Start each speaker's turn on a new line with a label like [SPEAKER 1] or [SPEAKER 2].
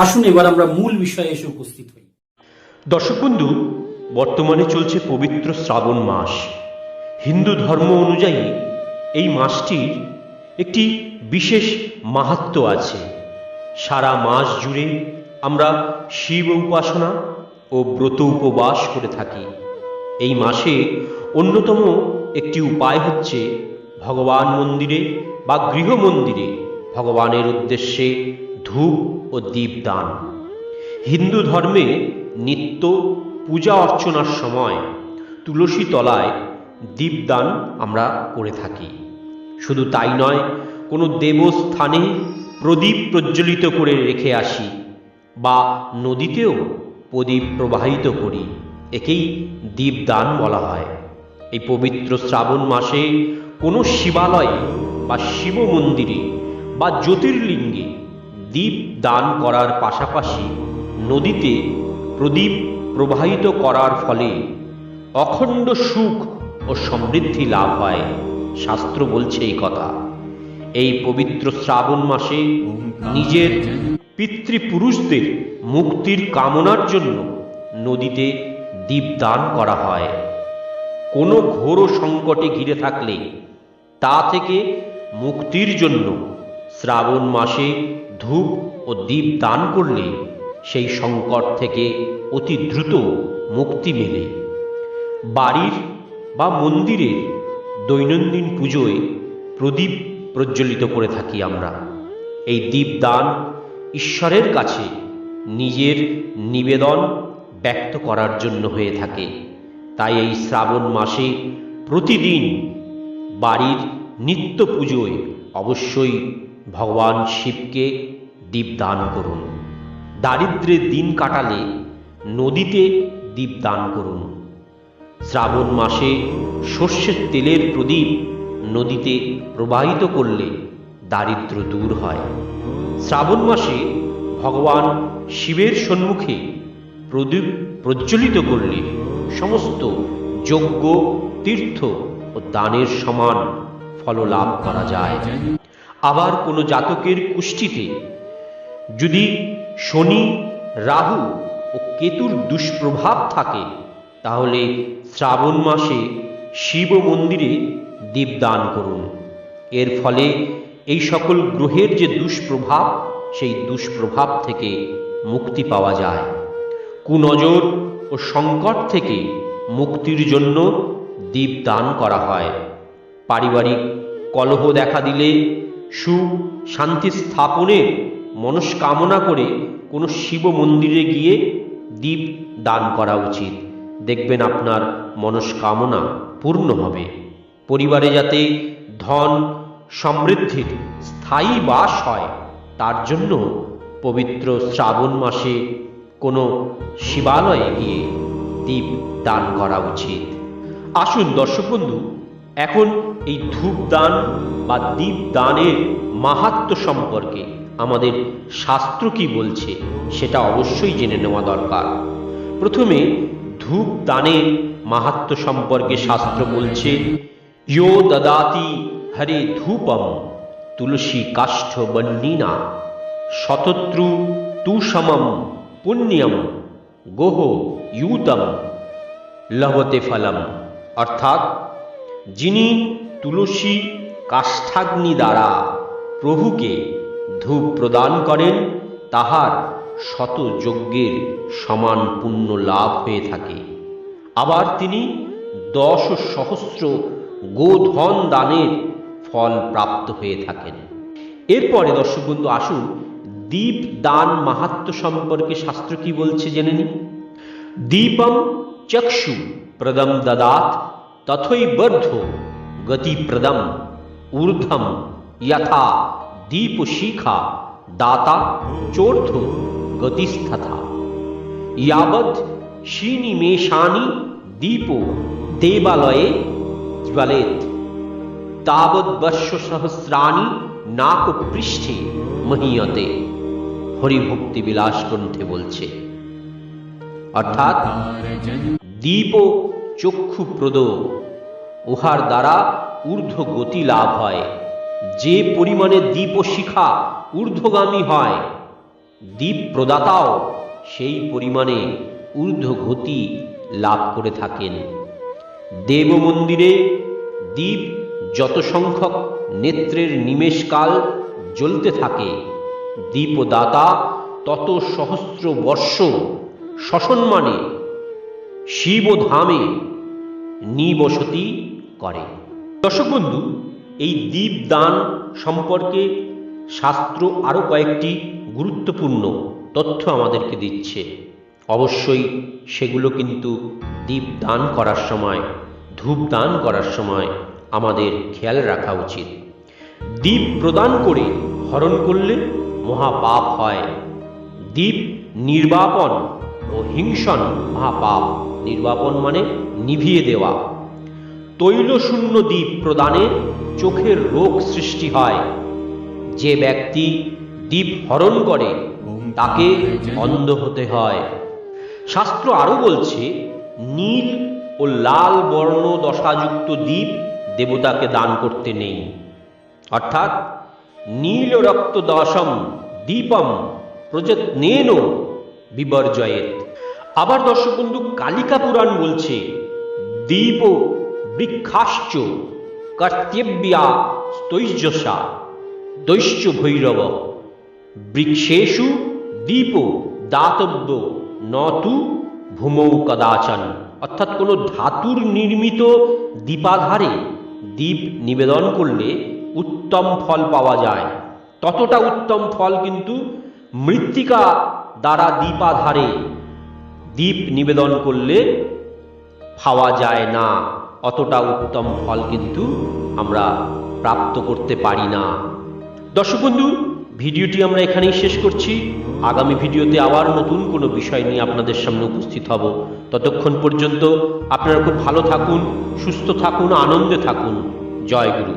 [SPEAKER 1] আসুন এবার আমরা মূল বিষয়ে এসে উপস্থিত হই।
[SPEAKER 2] দর্শক বন্ধু, বর্তমানে চলছে পবিত্র শ্রাবণ মাস। হিন্দু ধর্ম অনুযায়ী এই মাসটির একটি বিশেষ মাহাত্ম্য আছে। সারা মাস জুড়ে আমরা শিব উপাসনা ও ব্রত উপবাস করে থাকি। এই মাসে অন্যতম একটি উপায় হচ্ছে ভগবান মন্দিরে বা গৃহ মন্দিরে ভগবানের উদ্দেশ্যে ধূপ ও দীপদান। হিন্দু ধর্মে নিত্য পূজা অর্চনার সময় তুলসী তলায় দীপদান আমরা করে থাকি। শুধু তাই নয়, কোনো দেবস্থানে প্রদীপ প্রজ্বলিত করে রেখে আসি বা নদীতেও প্রদীপ প্রবাহিত করি, একেই দীপদান বলা হয়। এই পবিত্র শ্রাবণ মাসে কোনো শিবালয়ে বা শিব মন্দিরে বা জ্যোতির্লিঙ্গে দীপ দান করার পাশাপাশি নদীতে প্রদীপ প্রবাহিত করার ফলে অখণ্ড সুখ ও সমৃদ্ধি লাভ হয়। শাস্ত্র বলছে এই কথা। এই পবিত্র শ্রাবণ মাসে নিজের পিতৃপুরুষদের মুক্তির কামনার জন্য নদীতে দীপদান করা হয়। কোনো ঘোর সংকটে ঘিরে থাকলে তা থেকে মুক্তির জন্য শ্রাবণ মাসে ধূপ ও দীপ দান করলে সেই সংকট থেকে অতি দ্রুত মুক্তি মেলে। বাড়ির বা মন্দিরের দৈনন্দিন পুজোয় প্রদীপ প্রজ্বলিত করে থাকি আমরা। এই দীপদান ঈশ্বরের কাছে নিজের নিবেদন ব্যক্ত করার জন্য হয়ে থাকে। তাই এই শ্রাবণ মাসে প্রতিদিন বাড়ির নিত্য পুজোয় অবশ্যই ভগবান শিবকে দীপদান করুন। দারিদ্রের দিন কাটালে নদীতে দীপদান করুন। শ্রাবণ মাসে সর্ষের তেলের প্রদীপ নদীতে প্রবাহিত করলে দারিদ্র দূর হয়। শ্রাবণ মাসে ভগবান শিবের সম্মুখে প্রদীপ প্রজ্বলিত করলে সমস্ত যজ্ঞ, তীর্থ ও দানের সমান ফল লাভ করা যায়। আবার কোনো জাতকের কুষ্ঠিতে যদি শনি, রাহু ও কেতুর দুষ্প্রভাব থাকে, তাহলে শ্রাবণ মাসে শিব মন্দিরে দীপদান করুন। এর ফলে এই সকল গ্রহের যে দুষ্প্রভাব, সেই দুষ্প্রভাব থেকে মুক্তি পাওয়া যায়। কুনজর ও সংকট থেকে মুক্তির জন্য দীপদান করা হয়। পারিবারিক কলহ দেখা দিলে সুখ শান্তি স্থাপনের মনস্কামনা করে কোনো শিব মন্দিরে গিয়ে দীপ দান করা উচিত। দেখবেন আপনার মনস্কামনা পূর্ণ হবে। পরিবারে যাতে ধন সমৃদ্ধির স্থায়ী বাস হয়, তার জন্য পবিত্র শ্রাবণ মাসে কোনো শিবালয়ে গিয়ে দীপ দান করা উচিত। আসুন দর্শক বন্ধু এখন এই ধূপ দান বা দীপ দানের মাহাত্ম সম্পর্কে আমাদের শাস্ত্র কি বলছে সেটা অবশ্যই জেনে নেওয়া দরকার। প্রথমে ধূপ দানের মাহাত্ম সম্পর্কে শাস্ত্র বলছে, ইয়ো দদাতি হরে ধূপম তুলসী কাষ্ঠ বন্নিনা শতত্রু তুষমম পুণ্যম গোহ ইউতম লভতে ফলম। অর্থাৎ যিনি তুলসী কাষ্ঠাগ্নি দ্বারা প্রভুকে ধূপ প্রদান করেন, তাহার শত যজ্ঞের সমান পুণ্য লাভ হয়ে থাকে। আবার তিনি দশ সহস্র গোধন দানের ফল প্রাপ্ত হয়ে থাকেন। এরপরে দর্শক বন্ধু, আসুন দীপ দান মাহাত্ম সম্পর্কে শাস্ত্র কি বলছে জেনে নিন দীপম চক্ষু প্রদম দদাত তথৈবর্ধ গতিপ্রদম ঊর্ধ্বম যথা দীপশিখা দাতা চোর্ধ গতিস্থা ইয়াবৎ শ্রীনিমেষানি দীপ দেবালয়ে জ্বলেত। তাবৎবর্ষসহস্রাণি নাকপৃষ্ঠে মহিয়তে। হরিভক্তি বিলাস বলছে অর্থাৎ দীপ চক্ষুপ্রদ। উহার দ্বারা ঊর্ধ্ব গতি লাভ হয়। যে পরিমাণে দীপ শিখা ঊর্ধ্বগামী হয় দীপ প্রদাতাও সেই পরিমাণে ঊর্ধ্ব গতি লাভ করে থাকেন। দেব মন্দিরে দ্বীপ যত সংখ্যক নেত্রের নিমেষকাল জ্বলতে থাকে দ্বীপদাতা তত সহস্র বর্ষ সসম্মানে শিবধামে নিবসতি করে। দর্শক বন্ধু, এই দীপদান সম্পর্কে শাস্ত্র আরও কয়েকটি গুরুত্বপূর্ণ তথ্য আমাদেরকে দিচ্ছে। অবশ্যই সেগুলো কিন্তু দীপদান করার সময় ধূপ দান করার সময় আমাদের খেয়াল রাখা উচিত। দ্বীপ প্রদান করে হরণ করলে মহাপাপ হয়। দ্বীপ নির্বাপন ও হিংসন, মহাপাপ, নির্বাপন মানে নিভিয়ে দেওয়া। তৈলশূন্য দ্বীপ প্রদানে চোখের রোগ সৃষ্টি হয়। যে ব্যক্তি দ্বীপ হরণ করে, তাকে অন্ধ হতে হয়। শাস্ত্র আরও বলছে, নীল ও লাল বর্ণ দশাযুক্ত দ্বীপ দেবতাকে দান করতে নেই। অর্থাৎ, নীল রক্ত দশম দীপম প্রযত্নেন বিবর্জয়েত। আবার দর্শক বন্ধু, কালিকা পুরাণ বলছে, দীপ বৃক্ষাশ্চ কর্তব্যা স্তৈজসা দৈশ্য ভৈরব। বৃক্ষেষু দীপ দাতব্য নতু ভূমৌ কদাচন। অর্থাৎ কোনো ধাতুর নির্মিত দীপাধারে দীপ নিবেদন করলে উত্তম ফল পাওয়া যায়। ততটা উত্তম ফল কিন্তু মৃত্তিকা দ্বারা দীপাধারে দীপ নিবেদন করলে খাওয়া যায় না। অতটা উত্তম ফল কিন্তু আমরা প্রাপ্ত করতে পারি না। দর্শক বন্ধু, ভিডিওটি আমরা এখানেই শেষ করছি। আগামী ভিডিওতে আবার নতুন কোনো বিষয় নিয়ে আপনাদের সামনে উপস্থিত হব। ততক্ষণ পর্যন্ত আপনারা খুব ভালো থাকুন, সুস্থ থাকুন, আনন্দে থাকুন। জয় গুরু।